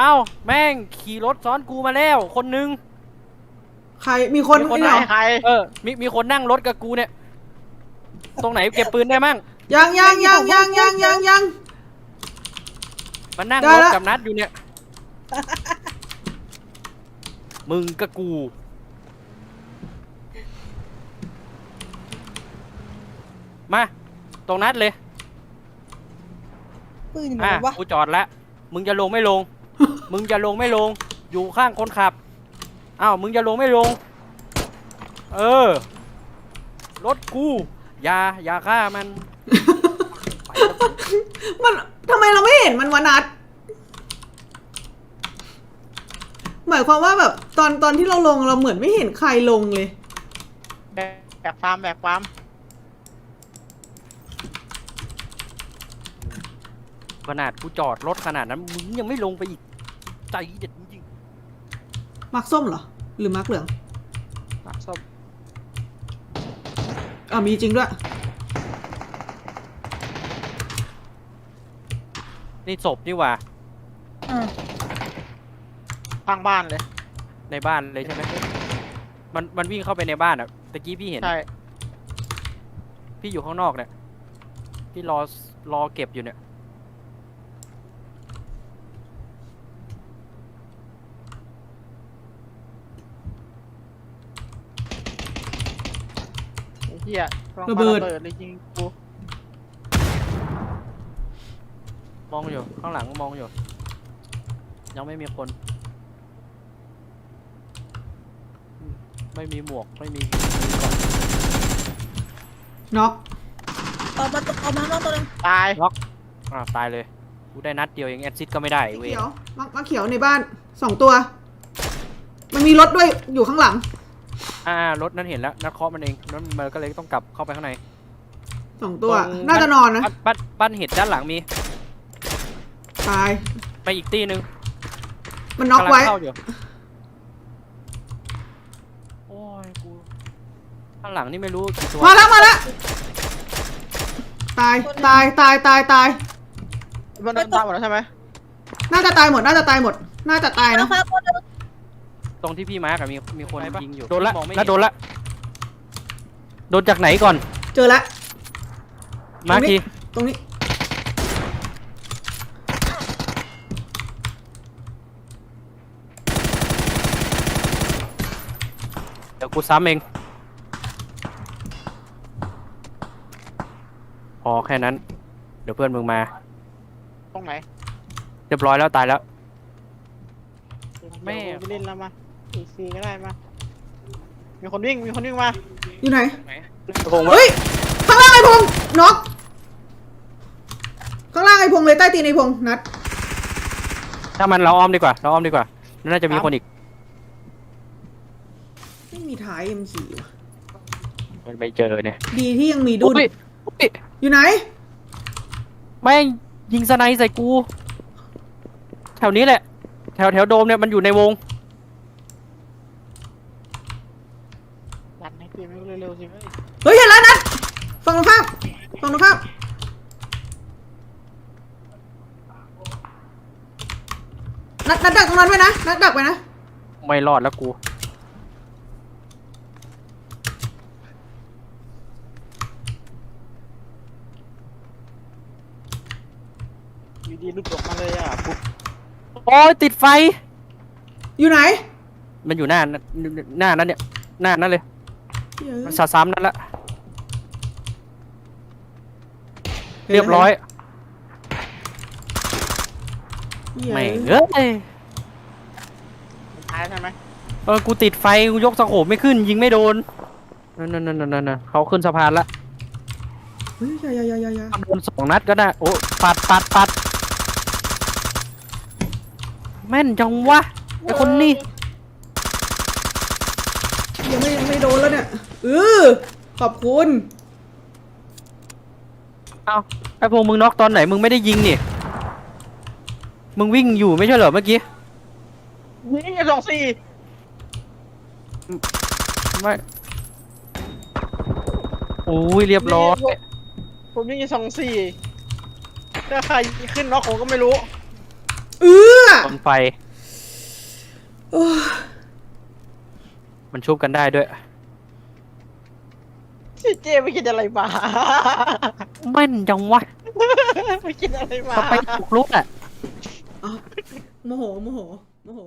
เอ้าแม่งขี่รถซ้อนกูมาแล้ว คนนึง ใครมีคนมีคน นี่เหรอใครเออ มีมีคนนั่งรถกับกูเนี่ย ตรงไหนเก็บปืนได้มั่ง ยังยังยังยังยังยังยัง มันนั่งได้รถละ กับนัดอยู่เนี่ย มึงกับกู มา ตรงนัดเลย ปืนอยู่ไหนอะวะกูจอดแล้วมึงจะลงไม่ลง มึงจะลงไม่ลง อยู่ข้างคนขับอ้าวมึงจะลงไม่ลง เออ รถกู อย่า อย่าฆ่ามัน ไปกับกูมันทำไมเราไม่เห็นมันวะนัด หมายความว่าแบบตอนตอนที่เราลงเราเหมือนไม่เห็นใครลงเลย แบกแบกฟาร์มแบกฟาร์มขนาดกูจอดรถขนาดนั้นมึงยังไม่ลงไปอีก ใจเด็ดจริงมักส้มเหรอ หรือมักเหลืองปักส้มอ่ามีจริงด้วยๆนี่ศพนี่หว่าอะข้างบ้านเลย ในบ้านเลยใช่ไหมมันมันวิ่งเข้าไปในบ้านอะตะกี้พี่เห็น ใช่ พี่อยู่ข้างนอกเนี่ย พี่รอรอเก็บอยู่เนี่ย หี้ยกำลังระเบิดปาระเบิดเลยจริงกูมองอยู่ข้างหลังก็มองอยู่ ยังไม่มีคนอืมไม่มีหมวกไม่มีก่อนน็อกออกมาตัวออกมาข้างนอกตัวหนึงตายอ่าวตายเลยกูได้นัดเดียวเองแอดซิดก็ไม่ได้สีเว้ยเขียวมักมักเขียวในบ้านสองตัว มันมีรถด้วยอยู่ข้างหลัง อ่ารถนั้นเห็นแล้วนัดเคาะมันเองนั้นมันก็เลยต้องกลับเข้าไปข้างใน สองตัว ตรง น่าจะนอนนะบ้านบ้านบ้านเห็ดด้านหลังมีตาย ไปอีกตีหนึ่งมันน็อกกำลังไว้เข้าอยู่โอ้ยกูข้างหลังนี่ไม่รู้กี่ตัวมาแล้วมาแล้ว ตาย ตาย ตาย ตาย ตาย มันโดนตามหมดแล้วใช่ไหมน่าจะตายหมด น่าจะตายหมด น่าจะตายแล้นะวฟ้าตัวหนึง ตรงที่พี่มาร์กอะมีมีคนไหนปะยิงอยู่โดนละมองไม่แล้วเห็นโดนละโดนจากไหนก่อน เจอแล้วมาร์คทีตรงนี้ เดี๋ยวกูซ้ำเองพอแค่นั้น เดี๋ยวเพื่อนมึงมา ตรงไหนเรียบร้อยแล้วตายแล้วแม่ เดี๋ยวกูไปเล่นแล้วมา อีซีก็ได้มามีคนวิ่ง มีคนวิ่งมา อยู่ไหนพงษ์เฮ้ย ข้างล่างไอ้พงษ์น็อกข้างล่างไอ้พงษ์เลยใต้ตีนไอ้พงษ์นัด ถ้ามันเราอ้อมดีกว่า เราอ้อมดีกว่า น่าจะมีคนอีก ไม่มีท้าย M4 ว่ะมันไปเจอเนี่ยดีที่ยังมีดุนอุ๊ยอุ๊ยอยู่ไหน แม่งยิงสไนใส่กู แถวนี้แหละ แถวแถวโดมเนี่ยมันอยู่ในวง ดันให้ตีไม่เร็วๆสิเว้ยเฮ้ยเห็นแล้วนัดฝั่งตรงข้ามฝั่งตรงข้ามนัดนัดดักตรงนั้นไว้นะนัดดักไว้นะไม่รอดแล้วกู อยู่ดีหลุดออกมาเลยอะปุ๊บโอ้ยติดไฟ อยู่ไหนมันอยู่หน้านั้นหน้านั้นเนี่ย หน้านั้นเลย เหี้ยมันสาซ้ำนั่นละเรียบร้อยเหี้ยไม่งเอ้ยมันตายใช่ไหมเออกูติดไฟกูยกสะโขบไม่ขึ้น ยิงไม่โดนนั่นนั่นนั่นนั่นนั่นเขาขึ้นสะพานละเฮ้ยอย่าอย่าอย่าอย่าอย่าโดนสองนัดก็ได้โอ้ปัดปัดปัดแม่นจังวะไอคนนี้ ยังไม่ยังไม่โดนแล้วเนี่ยเออขอบคุณ เอาไอพวกมึงน็อกตอนไหนมึงไม่ได้ยิงนี่ มึงวิ่งอยู่ไม่ใช่เหรอเมื่อกี้นี่ไอ้สองสี่ไม่โอ้ยเรียบร้อยผมยิงไอ้สองสี่ถ้าใครขึ้นน็อกผมก็ไม่รู้ เออต้นไฟโอ้ย มันชุบกันได้ด้วย พี่เจไปกินอะไรมาแม่นจังวะไปกินอะไรมา สไปถูกลุกอะอ๋อโมโห โมโห โมโห